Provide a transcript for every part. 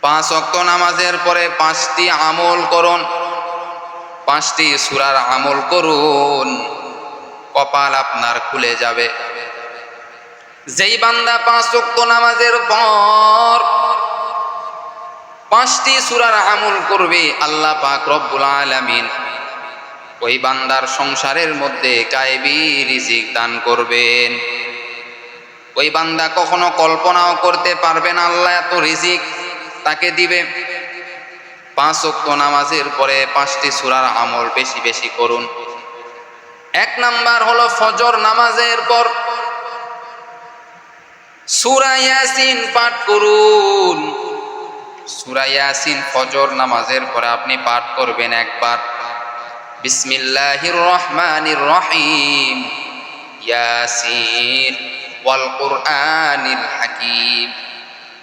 পাঁচ অক্ত নামাজের পরে পাঁচটি আমল করুন। পাঁচটি সুরার আমল করুন। কপাল আপনার খুলে যাবে। যেই বান্দা পাঁচ অক্ত নামাজের পর পাঁচটি সুরার আমল করবে, আল্লাহ পাক রব্বুল আলামিন ওই বান্দার সংসারের মধ্যে গায়েবী রিজিক দান করবেন। ওই বান্দা কখনো কল্পনাও করতে পারবে না, আল্লাহ এত রিজিক তাকে দিবে। পাঁচ অক্ত নামাজের পরে পাঁচটি সুরার আমল বেশি বেশি করুন। এক নাম্বার হলো ফজর নামাজের পর সুরা ইয়াসিন পাঠ করুন। সুরা ইয়াসিন ফজর নামাজের পরে আপনি পাঠ করবেন একবার। বিসমিল্লাহির রহমানির রহিম। ইয়াসিন ওয়াল কুরআনিল হাকিম।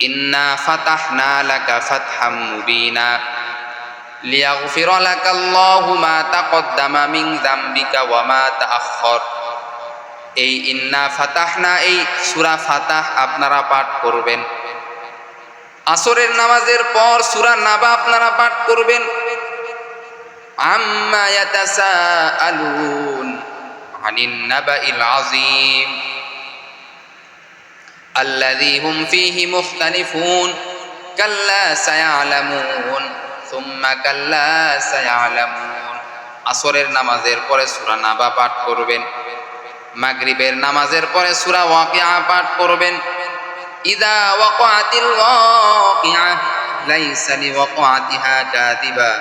ইন্না ফাতাহনা লাকা ফাতহাম মুবিনা লিয়াগফির লাকা আল্লাহু মা তাকদ্দামা মিন যামবিকা ওয়া মা তাআখখার এই ইন্না ফাতাহনা এই সূরা ফাতাহ আপনারা পাঠ করবেন। আসরের নামাজের পর সূরা নাবা আপনারা পাঠ করবেন। আম্মা ইয়াতাসাআলুন আনিন নাবাইল আযীম। الذي هم فيه مختلفون كلا سيعلمون ثم كلا سيعلمون আসরের নামাজের পরে সূরা নাবা পাঠ করবেন মাগরিবের নামাজের পরে সূরা ওয়াকিয়া পাঠ করবেন ইদা ওয়াকাতিল ওয়াকিয়া লাইসা লিওয়াকাতিহা কাযিবা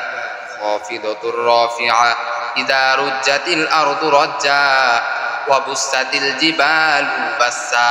খাফিদাতুর রাফিআ ইদা রুজ্জাতিল আরদু রাজ্জা ওয়া বুসাতিল জিবালু বাসসা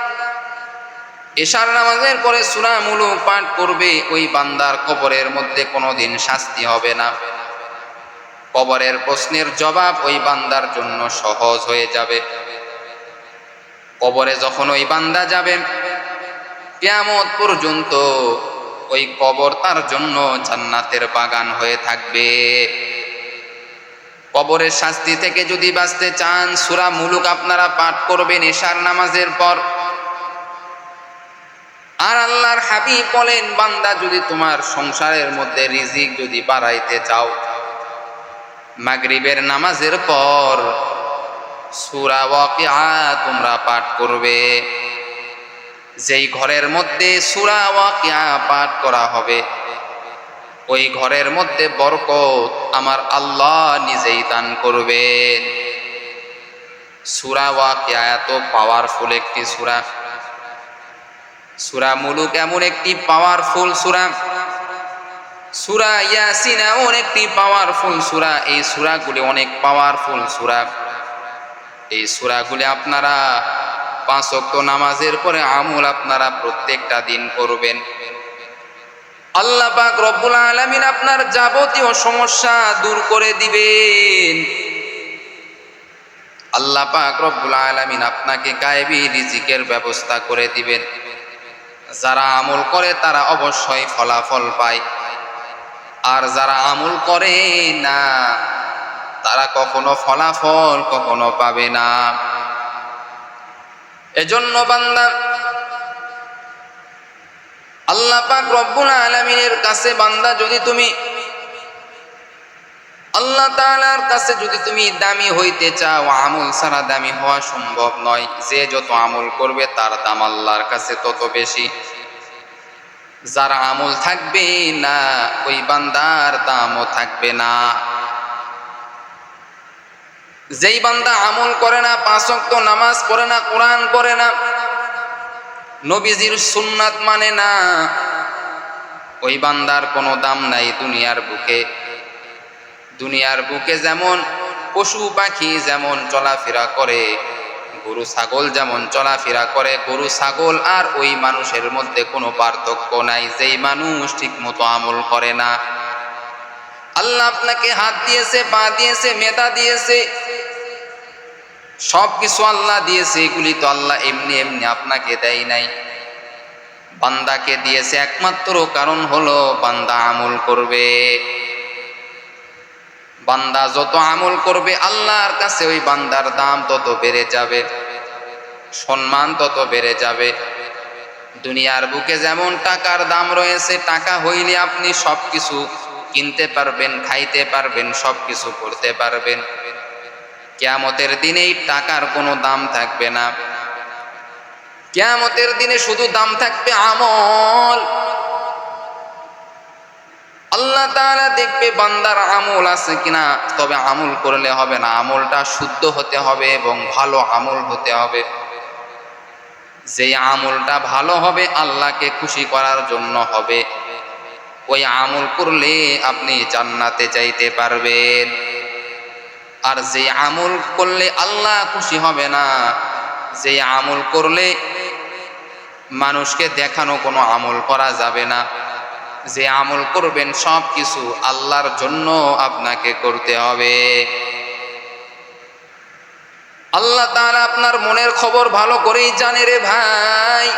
এশার নামাজের পরে সূরা মুলুক পাঠ করবে, ওই বান্দার কবরের মধ্যে কোনোদিন শাস্তি হবে না। কবরের প্রশ্নের জবাব ওই বান্দার জন্য সহজ হয়ে যাবে। কবরে যখন ওই বান্দা যাবে, কেয়ামত পর্যন্ত ওই কবর তার জন্য জান্নাতের বাগান হয়ে থাকবে। কবরের শাস্তি থেকে যদি বাঁচতে চান, সুরা মুলুক আপনারা পাঠ করবেন এশার নামাজের পর। আর আল্লাহর হাবিব বলেন, বান্দা যদি তোমার সংসারের মধ্যে রিজিক যদি বাড়াইতে চাও, মাগরিবের নামাজের পর সুরা ওয়াকিয়া তোমরা পাঠ করবে। যেই ঘরের মধ্যে সুরা ওয়াকিয়া পাঠ করা হবে, ওই ঘরের মধ্যে বরকত আমার আল্লাহ নিজেই দান করবেন। সুরা ওয়াকিয়া এত পাওয়ারফুল একটি সুরা। সুরা মুলুক এমন একটি পাওয়ারফুল সুরা। সুরা ইয়াসিন এমন একটি পাওয়ারফুল সুরা। এই সুরাগুলি অনেক পাওয়ারফুল সুরা। এই সুরাগুলি আপনারা পাঁচ অক্ত নামাজের পরে আমল আপনারা প্রত্যেকটা দিন করবেন। আল্লাহ পাক রব্বুল আলামিন আপনার যাবতীয় সমস্যা দূর করে দিবেন। আল্লাহ পাক রব্বুল আলামিন আপনাকে গায়েবী রিজিকের ব্যবস্থা করে দিবেন। যারা আমল করে, তারা অবশ্যই ফলাফল পায়। আর যারা আমল করে না, তারা কখনো ফলাফল কখনো পাবে না। এজন্য বান্দা, আল্লাহ পাক রব্বুল আলামিনের কাছে বান্দা, যদি তুমি আল্লাহ তাআলার কাছে যদি তুমি দামি হইতে চাও, আমল ছাড়া দামি হওয়া সম্ভব নয়। যে যত আমল করবে, তার দাম আল্লাহর কাছে তত বেশি। যার আমল থাকবে না, ওই বান্দার দামও থাকবে না। যেই বান্দা আমল করে না পাঁচক্ত নামাজ পড়ে না, কোরআন করে না, নবীজির সুন্নাত মানে না, ওই বান্দার কোনো দাম নাই দুনিয়ার বুকে। দুনিয়ার বুকে যেমন, পশু পাখি যেমন চলাফেরা করে, গরু ছাগল যেমন চলাফেরা করে, গরু ছাগল আর ওই মানুষের মধ্যে কোনো পার্থক্য নাই, যেই মানুষ ঠিক মতো আমল করে না। আল্লাহ আপনাকে হাত দিয়েছে, পা দিয়েছে, মেধা দিয়েছে সব কিছু আল্লাহ দিয়েছে, এগুলি তো আল্লাহ এমনি এমনি আপনাকে দেয় নাই। বান্দাকে দিয়েছে একমাত্র কারণ হলো বান্দা আমল করবে। বান্দা যত আমল করবে, আল্লাহর কাছে ওই বান্দার দাম তত বেড়ে যাবে, সম্মান তত বেড়ে যাবে। দুনিয়ার বুকে যেমন টাকার দাম রয়েছে, টাকা হইলে আপনি সব কিছু কিনতে পারবেন, খাইতে পারবেন সব কিছু করতে পারবেন। কেয়ামতের দিনেই টাকার কোনো দাম থাকবে না। কেয়ামতের দিনে শুধু দাম থাকবে আমল। আল্লাহ তাআলা দেখবে বান্দার আমল আছে কিনা, তবে আমল করলে হবে না। আমলটা শুদ্ধ হতে হবে এবং ভালো আমল হতে হবে। যে আমলটা ভালো হবে, আল্লাহকে খুশি করার জন্য হবে। ওই আমল করলে আপনি জান্নাতে যাইতে পারবেন। আর যে আমল করলে আল্লাহ খুশি হবে না যে আমল করলে মানুষকে দেখানো কোনো আমল করা যাবে না। যে আমল করবেন সব কিছু আল্লাহর জন্য আপনাকে করতে হবে। আল্লাহ তাআলা আপনার মনের খবর ভালো করেই জানে রে ভাই।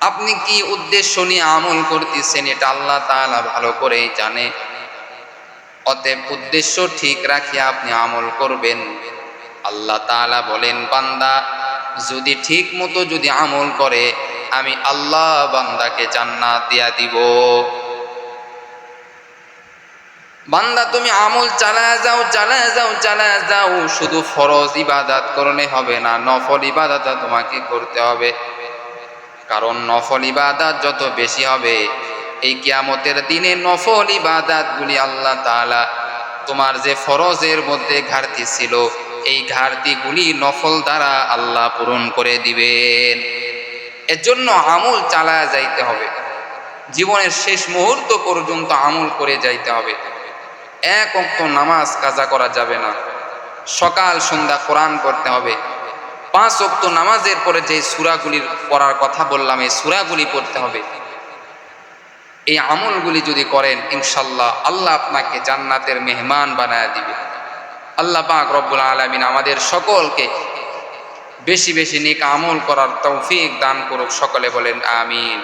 আপনি কি উদ্দেশ্য নিয়ে আমল করতেছেন এটা আল্লাহ তাআলা ভালো করেই জানে। অতএব উদ্দেশ্য ঠিক রাখিয়া আপনি আমল করবেন। আল্লাহ তাআলা বলেন, বান্দা, যদি ঠিক মতো যদি আমল করে আমি আল্লাহ বান্দাকে জান্নাত দিয়া দিব। বান্দা, তুমি আমল চালায় যাও চালায় যাও চালায় যাও। শুধু ফরজ ইবাদাত করলে হবে না, নফল ইবাদাত তোমাকে করতে হবে। কারণ নফল ইবাদাত যত বেশি হবে, এই কিয়ামতের দিনে নফল ইবাদাতগুলি আল্লাহ তাআলা তোমার যে ফরজের মধ্যে ঘাটতি ছিল, এই ঘাটতিগুলি নফল দ্বারা আল্লাহ পূরণ করে দিবেন। এর জন্য আমল চালায় যাইতে হবে। জীবনের শেষ মুহূর্ত পর্যন্ত আমল করে যাইতে হবে। এক অক্ত নামাজ কাজা করা যাবে না। সকাল, সন্ধ্যা কোরআন করতে হবে। পাঁচ অক্ত নামাজের পরে যে সুরাগুলির পড়ার কথা বললাম, এই সুরাগুলি পড়তে হবে। এই আমলগুলি যদি করেন ইনশাল্লাহ আল্লাহ আপনাকে জান্নাতের মেহমান বানায় দিবে। আল্লাহ পাক রব্বুল আলমিন আমাদের সকলকে বেশি বেশি নিক আমল করার তৌফিক দান করুক সকলে বলেন আমিন।